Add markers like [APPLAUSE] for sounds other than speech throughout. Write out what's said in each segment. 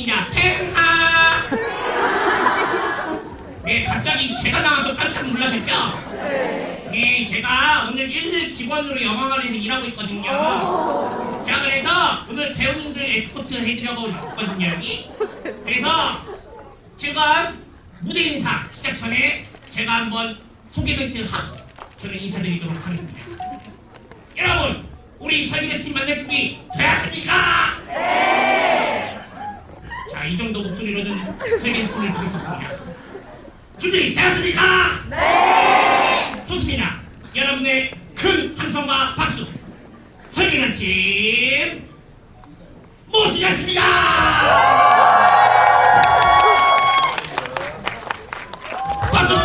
있습니다. 팽사. [LAUGHS] 네, 갑자기 제가 나와서 깜짝 놀라셨죠? 네, 제가 오늘 일일 직원으로 영화관에서 일하고 있거든요. 자, 그래서 오늘 배우님들 에스코트 해드려고 있거든요, 여기. [LAUGHS] 그래서 지금 무대 인사 시작 전에 제가 한번 소개 멘트 하고 저는 인사드리도록 하겠습니다. 여러분, 우리 설계대 팀 만날 준비 되었습니까? 자, 이 정도 목소리로는 설계대 팀을 부를 수 없습니다. 준비 되었습니까? 네! 좋습니다. 여러분의 큰 함성과 박수. 설계대 팀 모시겠습니다. 박수.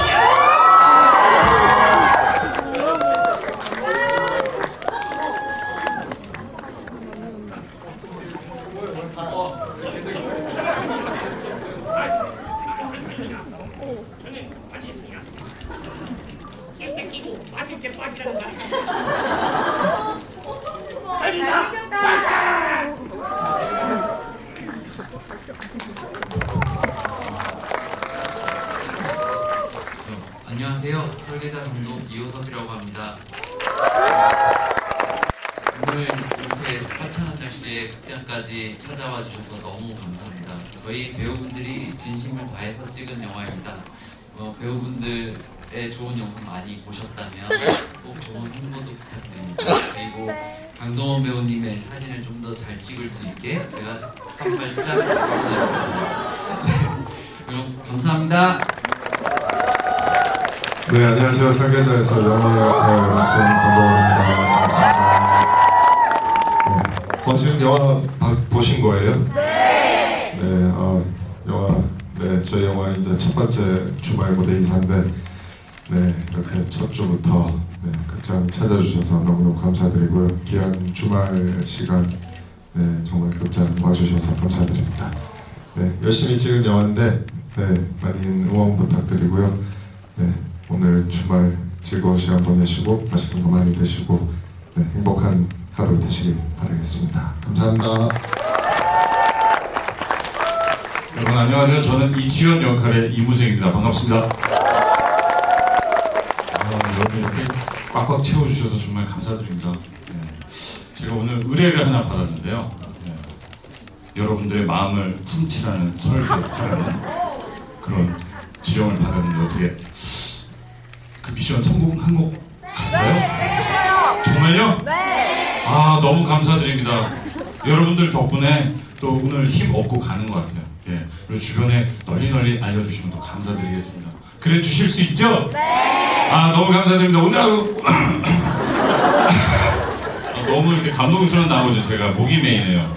저는 빠지겠습니다. 이렇게 끼고 어, 안녕하세요. 설계자 감독 이호섭이라고 합니다. 오늘 이렇게 화창한 날씨에 극장까지 찾아와 주셔서 너무 감사합니다. 저희 배우분들이 진심을 다해서 찍은 영화입니다. 어, 배우분들의 좋은 영상 많이 보셨다면 꼭 좋은 홍보도 부탁드립니다. 그리고 강동원 배우님의 사진을 좀 더 잘 찍을 수 있게 제가 한 발짝 부탁드리겠습니다. 네, 그럼 감사합니다. 네, 안녕하세요. 설계자에서 영화 역할 맡은 강동원입니다. 네. 어, 지금 영화 봐- 보신 거예요? 네. 네, 어, 영화, 네, 저희 영화 이제 첫 번째 주말 무대 인사인데, 네, 이렇게 첫 주부터 네, 극장 찾아주셔서 너무너무 감사드리고요. 귀한 주말 시간, 네, 정말 극장 와주셔서 감사드립니다. 네, 열심히 찍은 영화인데, 네, 많이 응원 부탁드리고요. 네, 오늘 주말 즐거운 시간 보내시고 맛있는 거 많이 드시고 네, 행복한 하루 되시길 바라겠습니다. 감사합니다. 여러분 안녕하세요. 저는 이치현 역할의 이무생입니다. 반갑습니다. 아, 여러분 이렇게 꽉꽉 채워주셔서 정말 감사드립니다. 네. 제가 오늘 의뢰를 하나 받았는데요. 네. 여러분들의 마음을 훔치라는 설계하라는 그런 지령을 받았는데 어떻게 그 미션 성공한 것 같아요? 정말요? 아 너무 감사드립니다. 여러분들 덕분에 또 오늘 힘 얻고 가는 것 같아요. 예. 그리고 주변에 널리 널리 알려주시면 더 감사드리겠습니다. 그래 주실 수 있죠? 네. 아 너무 감사드립니다. 오늘 하루 [COUGHS] 아, 너무 이렇게 감동스러운 나머지 제가 목이 메이네요.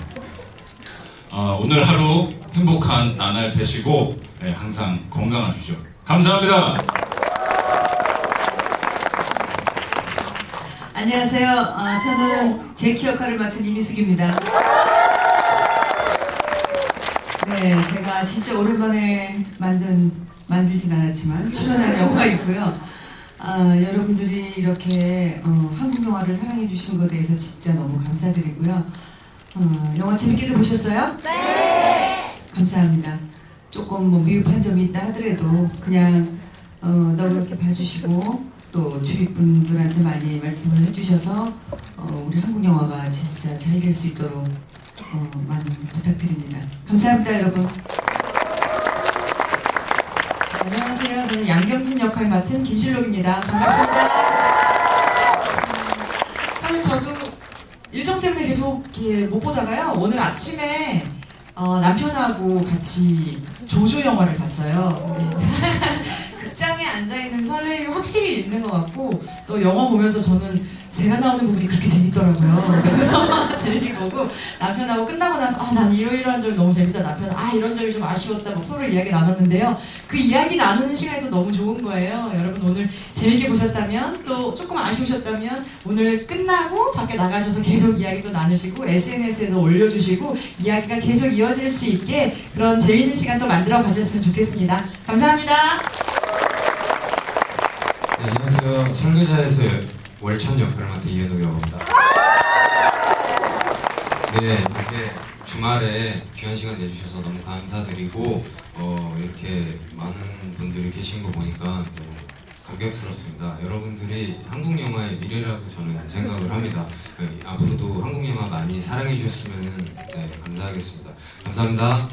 아, 오늘 하루 행복한 나날 되시고 예, 항상 건강하십시오. 감사합니다. 안녕하세요. 어, 저는 제키 역할을 맡은 이미숙입니다. 네, 제가 진짜 오랜만에 만든 만들진 않았지만 출연한 영화이고요. 아, 여러분들이 이렇게 어, 한국 영화를 사랑해 주신 것에 대해서 진짜 너무 감사드리고요. 어, 영화 재밌게들 보셨어요? 네. 감사합니다. 조금 뭐 미흡한 점이 있다 하더라도 그냥 어, 너그럽게 봐주시고 또 주위 분들한테 많이 말씀을 해주셔서 어, 우리 한국 영화가 진짜 잘 될 수 있도록 어, 많이 부탁드립니다. 감사합니다, 여러분. 안녕하세요. 저는 양경진 역할 맡은 김실록입니다. 반갑습니다. 사실 저도 일정 때문에 계속 못 보다가요. 오늘 아침에 어, 남편하고 같이 조조 영화를 봤어요. [LAUGHS] 네. 극장에 앉아있는 설렘이 확실히 있는 것 같고 또 영화 보면서 저는 제가 나오는 부분이 그렇게 재밌더라고요. [LAUGHS] 재밌게 보고 남편하고 끝나고 나서 아, 난 이러이러한 점이 너무 재밌다. 남편은 아 이런 점이 좀 아쉬웠다. 막 서로 이야기 나눴는데요. 그 이야기 나누는 시간이 또 너무 좋은 거예요. 여러분 오늘 재밌게 보셨다면 또 조금 아쉬우셨다면 오늘 끝나고 밖에 나가셔서 계속 이야기 또 나누시고 SNS에도 올려주시고 이야기가 계속 이어질 수 있게 그런 재밌는 시간 또 만들어 가셨으면 좋겠습니다. 감사합니다. 네, 안녕하세요. 설계자에서 월천 역할을 맡은 이현욱이라고 합니다. 네, 이렇게 주말에 귀한 시간 내주셔서 너무 감사드리고 어, 이렇게 많은 분들이 계신 거 보니까 너무 감격스럽습니다. 여러분들이 한국 영화의 미래라고 저는 생각을 합니다. 네, 앞으로도 한국 영화 많이 사랑해 주셨으면 네, 감사하겠습니다. 감사합니다.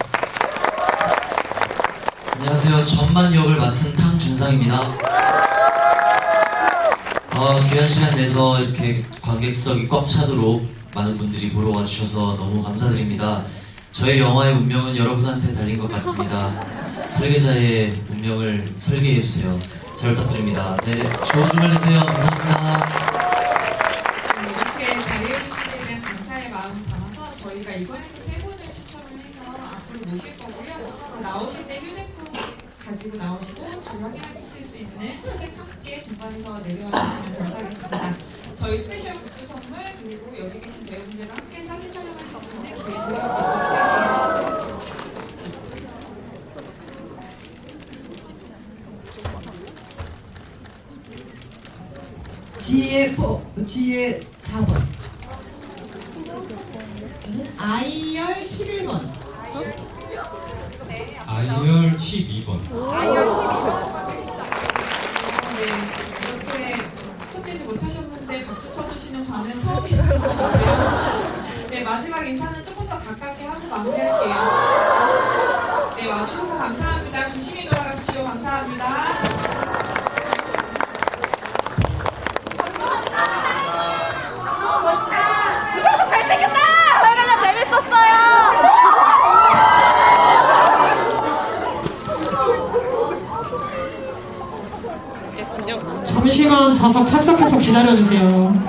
안녕하세요. 전만 역을 맡은 탕준상입니다. 어, 귀한 시간 내서 이렇게 관객석이 꽉 차도록 많은 분들이 보러 와주셔서 너무 감사드립니다. 저희 영화의 운명은 여러분한테 달린 것 같습니다. 설계자의 운명을 설계해주세요. 잘 부탁드립니다. 네, 좋은 주말 되세요. 감사합니다. 함께 동반해서 내려와 주시면 감사하겠습니다. 저희 스페셜 굿즈 선물 그리고 여기 계신 배우분들과 함께 사진 촬영하실 수 있는 기회. G의 포, G의 4번. 저는 아이열 11번. 아이열 12번. 마지막 인사는 조금 더 가깝게 하고 마무리할게요. 네, 와주셔서 감사합니다. 조심히 돌아가십시오. 감사합니다. 잠시만 좌석 착석해서 기다려주세요.